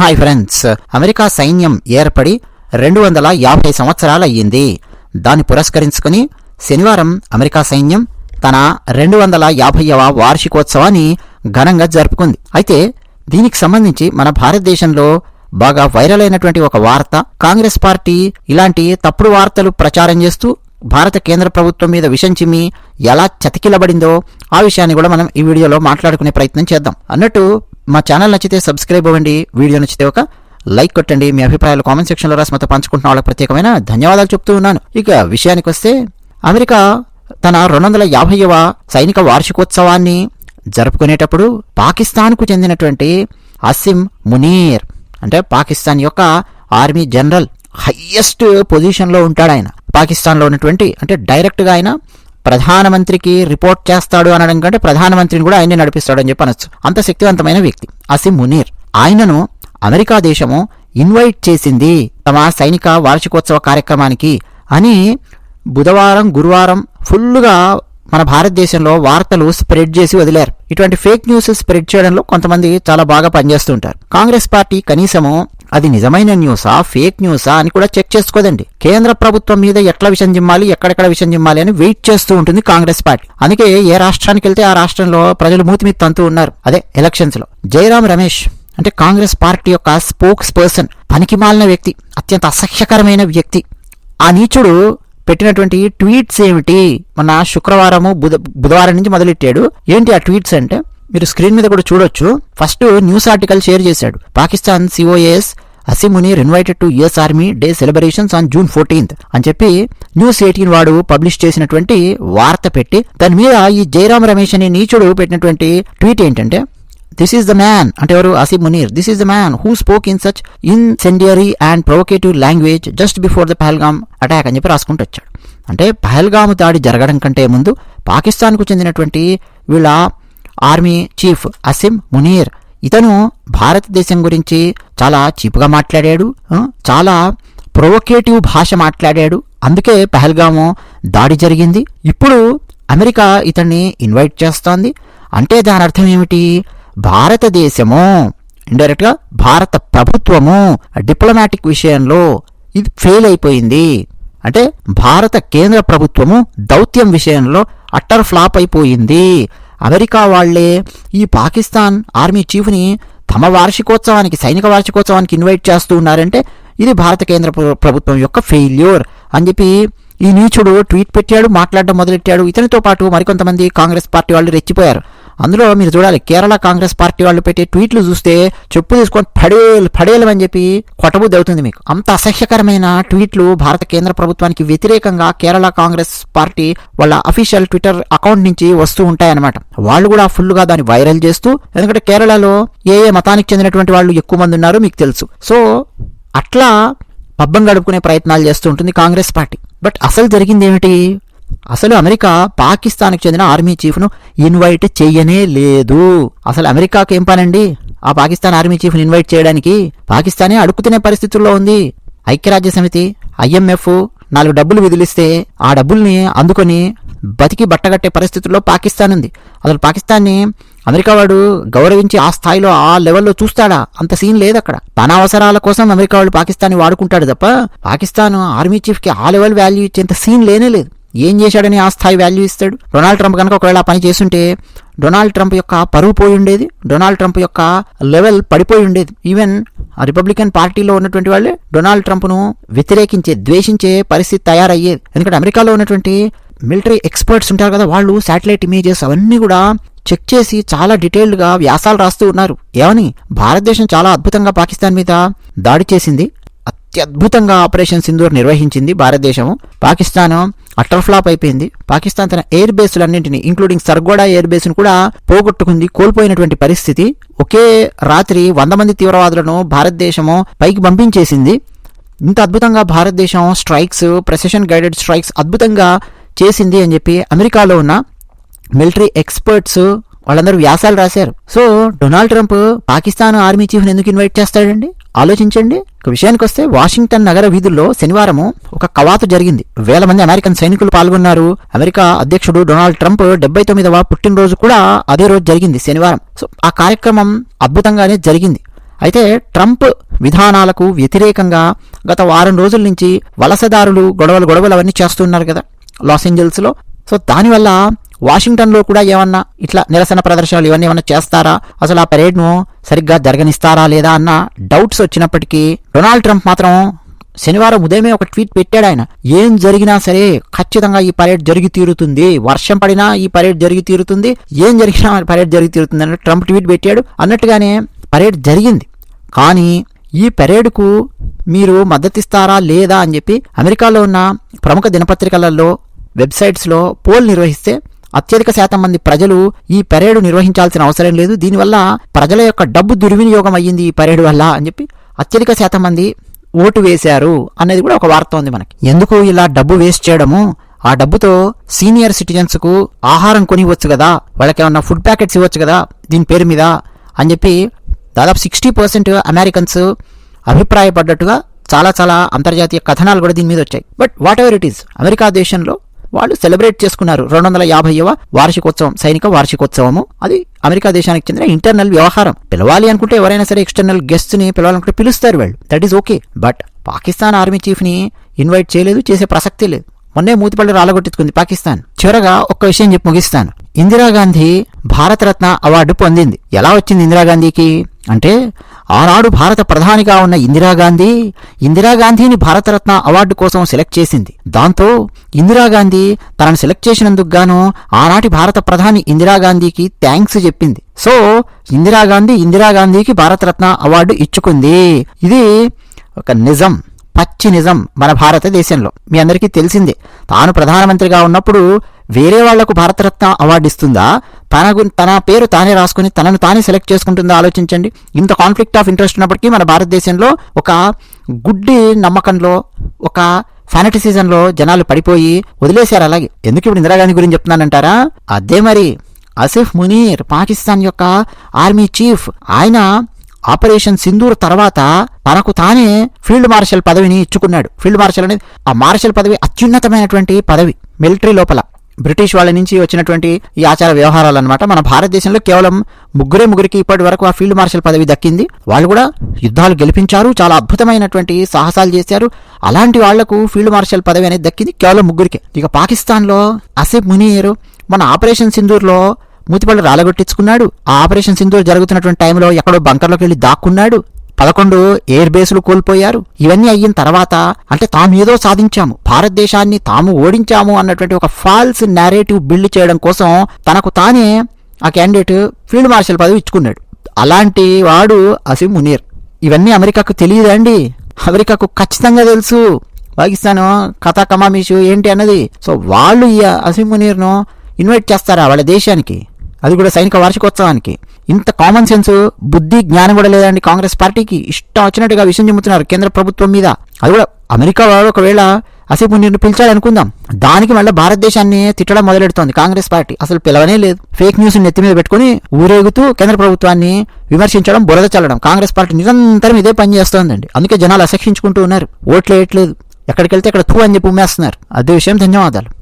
Hi friends. America సైన్యం ఏర్పడి రెండు వందల యాభై సంవత్సరాలయ్యింది. దాన్ని పురస్కరించుకుని శనివారం అమెరికా సైన్యం తన రెండు వందల యాభైవ వార్షికోత్సవాన్ని ఘనంగా జరుపుకుంది. అయితే దీనికి సంబంధించి మన భారతదేశంలో బాగా వైరల్ అయినటువంటి ఒక వార్త కాంగ్రెస్ పార్టీ ఇలాంటి తప్పుడు వార్తలు ప్రచారం చేస్తూ భారత కేంద్ర ప్రభుత్వం మీద విషం చిమ్మి ఎలా చతికిలబడిందో ఆ విషయాన్ని కూడా మనం ఈ వీడియోలో మాట్లాడుకునే ప్రయత్నం చేద్దాం. అన్నట్టు మా ఛానల్ నచ్చితే సబ్స్క్రైబ్ అవ్వండి వీడియో నచ్చితే ఒక లైక్ కొట్టండి. మీ అభిప్రాయాలు కామెంట్ సెక్షన్లో రాసి మాతో పంచుకుంటున్న వాళ్ళకి ప్రత్యేకమైన ధన్యవాదాలు చెప్తూ ఉన్నాను. ఇక విషయానికి వస్తే అమెరికా తన రెండు వందల యాభైవ సైనిక వార్షికోత్సవాన్ని జరుపుకునేటప్పుడు పాకిస్తాన్కు చెందినటువంటి అసిమ్ మునీర్ అంటే పాకిస్తాన్ యొక్క ఆర్మీ జనరల్ హయ్యెస్ట్ పొజిషన్లో ఉంటాడు ఆయన పాకిస్తాన్లో ఉన్నటువంటి అంటే డైరెక్ట్గా ఆయన ప్రధానమంత్రికి రిపోర్ట్ చేస్తాడు అనడం కంటే ప్రధానమంత్రిని కూడా ఆయనే నడిపిస్తాడు అని చెప్పి అనొచ్చు. అంత శక్తివంతమైన వ్యక్తి. అసిమ్ మునీర్. ఆయనను అమెరికా దేశము ఇన్వైట్ చేసింది తమ సైనిక వార్షికోత్సవ కార్యక్రమానికి అని బుధవారం గురువారం ఫుల్గా మన భారతదేశంలో వార్తలు స్ప్రెడ్ చేసి వదిలారు. ఇటువంటి ఫేక్ న్యూస్ స్ప్రెడ్ చేయడంలో కొంతమంది చాలా బాగా పనిచేస్తుంటారు. కాంగ్రెస్ పార్టీ కనీసము అది నిజమైన న్యూసా ఫేక్ న్యూసా అని కూడా చెక్ చేసుకోదండి. కేంద్ర ప్రభుత్వం మీద ఎట్లా విషయం జిమ్మాలి ఎక్కడెక్కడ విషయం జిమ్మాలి అని వెయిట్ చేస్తూ ఉంటుంది కాంగ్రెస్ పార్టీ. అందుకే ఏ రాష్ట్రానికి వెళ్తే ఆ రాష్ట్రంలో ప్రజలు మూతి మీద తంతూ ఉన్నారు. అదే ఎలక్షన్స్లో. జయరాం రమేష్ అంటే కాంగ్రెస్ పార్టీ యొక్క స్పోక్స్ పర్సన్ పనికిమాలిన వ్యక్తి అత్యంత అసహ్యకరమైన వ్యక్తి. ఆ నీచుడు పెట్టినటువంటి ట్వీట్స్ ఏమిటి? మన శుక్రవారము బుధ బుధవారం నుంచి మొదలెట్టాడు. ఏంటి ఆ ట్వీట్స్ అంటే? మీరు స్క్రీన్ మీద కూడా చూడొచ్చు. ఫస్ట్ న్యూస్ ఆర్టికల్ షేర్ చేశాడు. Pakistan COS Asim Munir invited to US army day celebrations on June fourteenth అని చెప్పి న్యూస్ ఎయిటీన్ వాడు పబ్లిష్ చేసినటువంటి వార్త పెట్టి దాని మీద ఈ జయరామ్ రమేష్ అనే నీచుడు పెట్టినటువంటి ట్వీట్ ఏంటంటే దిస్ ఈస్ ద మ్యాన్ అంటే ఎవరు? Asif Munir this is the man who spoke in such incendiary and provocative language just before the Pahalgam attack అని చెప్పి రాసుకుంటూ వచ్చాడు. అంటే పహల్గామ్ దాడి జరగడం కంటే ముందు పాకిస్తాన్కు చెందినటువంటి వీళ్ళ ఆర్మీ చీఫ్ అసిమ్ మునీర్. ఇతను భారతదేశం గురించి చాలా చీపుగా మాట్లాడాడు చాలా ప్రొవోకేటివ్ భాష మాట్లాడాడు. అందుకే పహల్గాము దాడి జరిగింది. ఇప్పుడు అమెరికా ఇతన్ని ఇన్వైట్ చేస్తోంది. అంటే దాని అర్థం ఏమిటి? భారతదేశము ఇండైరెక్ట్గా భారత ప్రభుత్వము డిప్లొమాటిక్ విషయంలో ఇది ఫెయిల్ అయిపోయింది. అంటే భారత కేంద్ర ప్రభుత్వము దౌత్యం విషయంలో అట్టర్ ఫ్లాప్ అయిపోయింది. అమెరికా వాళ్ళే ఈ పాకిస్తాన్ ఆర్మీ చీఫ్ని తమ వార్షికోత్సవానికి సైనిక వార్షికోత్సవానికి ఇన్వైట్ చేస్తూ ఉన్నారంటే ఇది భారత కేంద్ర ప్రభుత్వం యొక్క ఫెయిల్యూర్ అని చెప్పి ఈ నీచుడు ట్వీట్ పెట్టాడు మాట్లాడడం మొదలెట్టాడు. ఇతనితో పాటు మరికొంతమంది కాంగ్రెస్ పార్టీ వాళ్ళు రెచ్చిపోయారు. అందులో మీరు చూడాలి కేరళ కాంగ్రెస్ పార్టీ వాళ్ళు పెట్టే ట్వీట్లు చూస్తే చెప్పు తీసుకొని పడేలు పడేలు అని చెప్పి కొట్టబుద్ధి అవుతుంది మీకు. అంత అసహ్యకరమైన ట్వీట్లు భారత కేంద్ర ప్రభుత్వానికి వ్యతిరేకంగా కేరళ కాంగ్రెస్ పార్టీ వాళ్ళ అఫీషియల్ ట్విట్టర్ అకౌంట్ నుంచి వస్తూ ఉంటాయన్నమాట. వాళ్ళు కూడా ఫుల్గా దాన్ని వైరల్ చేస్తూ ఎందుకంటే కేరళలో ఏ ఏ మతానికి చెందినటువంటి వాళ్ళు ఎక్కువ మంది ఉన్నారో మీకు తెలుసు. సో అట్లా పబ్బం గడుపుకునే ప్రయత్నాలు చేస్తూ ఉంటుంది కాంగ్రెస్ పార్టీ. బట్ అసలు జరిగింది ఏమిటి? అసలు అమెరికా పాకిస్తాన్కి చెందిన ఆర్మీ చీఫ్ను ఇన్వైట్ చెయ్యనే లేదు. అసలు అమెరికాకి ఏం పనండి? ఆ పాకిస్తాన్ ఆర్మీ చీఫ్ని ఇన్వైట్ చేయడానికి పాకిస్తానే అడుక్కుతునే పరిస్థితుల్లో ఉంది. ఐక్యరాజ్య సమితి ఐఎంఎఫ్ నాలుగు డబ్బులు విదిలిస్తే ఆ డబ్బుల్ని అందుకొని బతికి బట్టగట్టే పరిస్థితుల్లో పాకిస్తాన్ ఉంది. అసలు పాకిస్తాన్ని అమెరికా వాడు గౌరవించి ఆ స్థాయిలో ఆ లెవెల్లో చూస్తాడా? అంత సీన్ లేదు అక్కడ తన అవసరాల కోసం అమెరికా వాడు పాకిస్తాన్ని వాడుకుంటాడు తప్ప పాకిస్తాన్ ఆర్మీ చీఫ్కి ఆ లెవెల్ వాల్యూ ఇచ్చేంత సీన్ లేనే లేదు. ఏం చేశాడని ఆ స్థాయి వాల్యూ ఇస్తాడు? డొనాల్డ్ ట్రంప్ కనుక ఒకవేళ ఆ పని చేస్తుంటే డొనాల్డ్ ట్రంప్ యొక్క పరువు పోయి ఉండేది డొనాల్డ్ ట్రంప్ యొక్క లెవెల్ పడిపోయి ఉండేది. ఈవెన్ రిపబ్లికన్ పార్టీలో ఉన్నటువంటి వాళ్ళే డొనాల్డ్ ట్రంప్ను వ్యతిరేకించే ద్వేషించే పరిస్థితి తయారయ్యేది. ఎందుకంటే అమెరికాలో ఉన్నటువంటి మిలిటరీ ఎక్స్పర్ట్స్ ఉంటారు కదా వాళ్ళు శాటిలైట్ ఇమేజెస్ అవన్నీ కూడా చెక్ చేసి చాలా డీటెయిల్డ్గా వ్యాసాలు రాస్తూ ఉన్నారు. ఏమని? భారతదేశం చాలా అద్భుతంగా పాకిస్తాన్ మీద దాడి చేసింది. అత్యద్భుతంగా ఆపరేషన్ సింధూర్ నిర్వహించింది భారతదేశం పాకిస్తాన్ అటర్ ఫ్లాప్ అయిపోయింది. పాకిస్తాన్ తన ఎయిర్ బేస్లన్నింటినీ ఇంక్లూడింగ్ సర్గోడా ఎయిర్ బేస్ను కూడా పోగొట్టుకుంది. కోల్పోయినటువంటి పరిస్థితి. ఒకే రాత్రి వంద మంది తీవ్రవాదులను భారతదేశము పైకి పంపించేసింది. ఇంత అద్భుతంగా భారతదేశం స్ట్రైక్స్ ప్రెసెషన్ గైడెడ్ స్ట్రైక్స్ అద్భుతంగా చేసింది అని చెప్పి అమెరికాలో ఉన్న మిలిటరీ ఎక్స్పర్ట్స్ వాళ్ళందరూ వ్యాసాలు రాశారు. So Donald Trump Pakistan army చీఫ్ని ఎందుకు ఇన్వైట్ చేస్తాడండి? ఆలోచించండి. ఒక విషయానికి వస్తే వాషింగ్టన్ నగర వీధుల్లో శనివారం ఒక కవాతు జరిగింది. వేల మంది అమెరికన్ సైనికులు పాల్గొన్నారు. అమెరికా అధ్యక్షుడు డొనాల్డ్ ట్రంప్ డెబ్బై తొమ్మిదవ పుట్టినరోజు కూడా అదే రోజు జరిగింది శనివారం. సో ఆ కార్యక్రమం అద్భుతంగానే జరిగింది. అయితే ట్రంప్ విధానాలకు వ్యతిరేకంగా గత వారం రోజుల నుంచి వలసదారులు గొడవలు గొడవలు అవన్నీ చేస్తున్నారు కదా లాస్ ఏంజల్స్లో. సో దానివల్ల వాషింగ్టన్లో కూడా ఏమన్నా ఇట్లా నిరసన ప్రదర్శనలు ఇవన్నీ ఏమన్నా చేస్తారా? అసలు ఆ పరేడ్ను సరిగ్గా జరగనిస్తారా లేదా అన్న డౌట్స్ వచ్చినప్పటికీ డొనాల్డ్ ట్రంప్ మాత్రం శనివారం ఉదయమే ఒక ట్వీట్ పెట్టాడు ఆయన. ఏం జరిగినా సరే ఖచ్చితంగా ఈ పరేడ్ జరిగి తీరుతుంది వర్షం పడినా ఈ పరేడ్ జరిగి తీరుతుంది ఏం జరిగినా పరేడ్ జరిగి తీరుతుంది అన్నట్టు ట్రంప్ ట్వీట్ పెట్టాడు. అన్నట్టుగానే పరేడ్ జరిగింది. కానీ ఈ పెరేడ్కు మీరు మద్దతిస్తారా లేదా అని చెప్పి అమెరికాలో ఉన్న ప్రముఖ దినపత్రికలలో వెబ్సైట్స్లో పోల్ నిర్వహిస్తే అత్యధిక శాతం మంది ప్రజలు ఈ పరేడు నిర్వహించాల్సిన అవసరం లేదు. దీనివల్ల ప్రజల యొక్క డబ్బు దుర్వినియోగం అయ్యింది ఈ పరేడు వల్ల అని చెప్పి అత్యధిక శాతం మంది ఓటు వేశారు అనేది కూడా ఒక వార్త ఉంది మనకి. ఎందుకు ఇలా డబ్బు వేస్ట్ చేయడము? ఆ డబ్బుతో సీనియర్ సిటిజన్స్కు ఆహారం కొనివచ్చు కదా వాళ్ళకి ఏమన్నా ఫుడ్ ప్యాకెట్స్ ఇవ్వచ్చు కదా దీని పేరు మీద అని చెప్పి దాదాపు సిక్స్టీ పర్సెంట్ అమెరికన్స్ అభిప్రాయపడ్డట్టుగా చాలా చాలా అంతర్జాతీయ కథనాలు కూడా దీని మీద వచ్చాయి. But whatever it is America దేశంలో వాళ్ళు సెలబ్రేట్ చేసుకున్నారు. రెండు వందల యాభైవ వార్షికోత్సవం సైనిక వార్షికోత్సవము. అది అమెరికా దేశానికి చెందిన ఇంటర్నల్ వ్యవహారం. పిలవాలి అనుకుంటే ఎవరైనా సరే ఎక్స్టర్నల్ గెస్ట్ని పిలవాలనుకుంటే పిలుస్తారు వాళ్ళు. That is okay but Pakistan army చీఫ్ని invite చేయలేదు చేసే ప్రసక్తే లేదు. మొన్నే మూతిపల్లి రాలగొట్టించుకుంది పాకిస్తాన్. చివరగా ఒక్క విషయం చెప్పి ముగిస్తాను. ఇందిరాగాంధీ భారతరత్న అవార్డు పొందింది. ఎలా వచ్చింది ఇందిరాగాంధీకి? అంటే ఆనాడు భారత ప్రధానిగా ఉన్న ఇందిరాగాంధీ ఇందిరాగాంధీని భారతరత్న అవార్డు కోసం సెలెక్ట్ చేసింది. దాంతో ఇందిరాగాంధీ తనను సెలెక్ట్ చేసినందుకు గాను ఆనాటి భారత ప్రధాని ఇందిరాగాంధీకి థ్యాంక్స్ చెప్పింది. సో ఇందిరాగాంధీ ఇందిరాగాంధీకి భారతరత్న అవార్డు ఇచ్చుకుంది. ఇది ఒక నిజం పచ్చి నిజం మన భారతదేశంలో. మీ అందరికీ తెలిసిందే. తాను ప్రధానమంత్రిగా ఉన్నప్పుడు వేరే వాళ్ళకు భారతరత్న అవార్డు ఇస్తుందా? తన తన పేరు తానే రాసుకుని తనను తానే సెలెక్ట్ చేసుకుంటుందా? ఆలోచించండి. ఇంత కాన్ఫ్లిక్ట్ ఆఫ్ ఇంట్రెస్ట్ ఉన్నప్పటికీ మన భారతదేశంలో ఒక గుడ్డి నమ్మకంలో ఒక ఫానటిసిజంలో జనాలు పడిపోయి వదిలేశారు అలాగే. ఎందుకు ఇప్పుడు ఇందిరాగాంధీ గురించి చెప్తున్నానంటారా? అదే మరి అసిఫ్ మునీర్ పాకిస్తాన్ యొక్క ఆర్మీ చీఫ్ ఆయన ఆపరేషన్ సింధూర్ తర్వాత తనకు తానే ఫీల్డ్ మార్షల్ పదవిని ఇచ్చుకున్నాడు. ఫీల్డ్ మార్షల్ అనేది ఆ మార్షల్ పదవి అత్యున్నతమైనటువంటి పదవి మిలిటరీ లోపల. బ్రిటిష్ వాళ్ళ నుంచి వచ్చినటువంటి ఈ ఆచార వ్యవహారాలు అనమాట మన భారతదేశంలో కేవలం ముగ్గురే ముగ్గురికి ఇప్పటి వరకు ఆ ఫీల్డ్ మార్షల్ పదవి దక్కింది. వాళ్ళు కూడా యుద్ధాలు గెలిపించారు చాలా అద్భుతమైనటువంటి సాహసాలు చేశారు. అలాంటి వాళ్ళకు ఫీల్డ్ మార్షల్ పదవి అనేది దక్కింది కేవలం ముగ్గురికి. ఇక పాకిస్తాన్లో అసిఫ్ మునీర్ మన ఆపరేషన్ సింధూర్లో మూతిపళ్ళు రాలగొట్టించుకున్నాడు. ఆ ఆపరేషన్ సింధూర్ జరుగుతున్నటువంటి టైంలో ఎక్కడో బంకర్లోకి వెళ్ళి దాక్కున్నాడు. పదకొండు ఎయిర్ బేసులు కోల్పోయారు. ఇవన్నీ అయిన తర్వాత అంటే తాము ఏదో సాధించాము. భారతదేశాన్ని తాము ఓడించాము అన్నటువంటి ఒక ఫాల్స్ నేరేటివ్ బిల్డ్ చేయడం కోసం తనకు తానే ఆ క్యాండిడేట్ ఫీల్డ్ మార్షల్ పదవి ఇచ్చుకున్నాడు. అలాంటి వాడు అసిమ్ మునీర్. ఇవన్నీ అమెరికాకు తెలియదండి అమెరికాకు ఖచ్చితంగా తెలుసు. పాకిస్తాన్ కథా కమామీషు ఏంటి అన్నది. సో వాళ్ళు ఈ అసిమ్ మునీర్ను ఇన్వైట్ చేస్తారా వాళ్ళ దేశానికి? అది కూడా సైనిక వార్షికోత్సవానికి. ఇంత కామన్ సెన్స్ బుద్ధి జ్ఞానం కూడా లేదండి కాంగ్రెస్ పార్టీకి. ఇష్టం వచ్చినట్టుగా విషయం చెబుతున్నారు కేంద్ర ప్రభుత్వం మీద. అది కూడా అమెరికా వాళ్ళు ఒకవేళ అసేపు నిన్ను పిలిచాడు అనుకుందాం దానికి మళ్ళీ భారతదేశాన్ని తిట్టడం మొదలెడుతోంది కాంగ్రెస్ పార్టీ. అసలు పిలవనే లేదు. ఫేక్ న్యూస్ నెత్తి మీద పెట్టుకుని ఊరేగుతూ కేంద్ర ప్రభుత్వాన్ని విమర్శించడం బురద చల్లడం. కాంగ్రెస్ పార్టీ నిరంతరం ఇదే పని చేస్తోందండి. అందుకే జనాలు అసహించుకుంటూ ఉన్నారు. ఓట్లు వేయట్లేదు. ఎక్కడికి వెళ్తే అక్కడ తూ అని చెప్పి ఉమ్మేస్తున్నారు. అదే విషయం. ధన్యవాదాలు.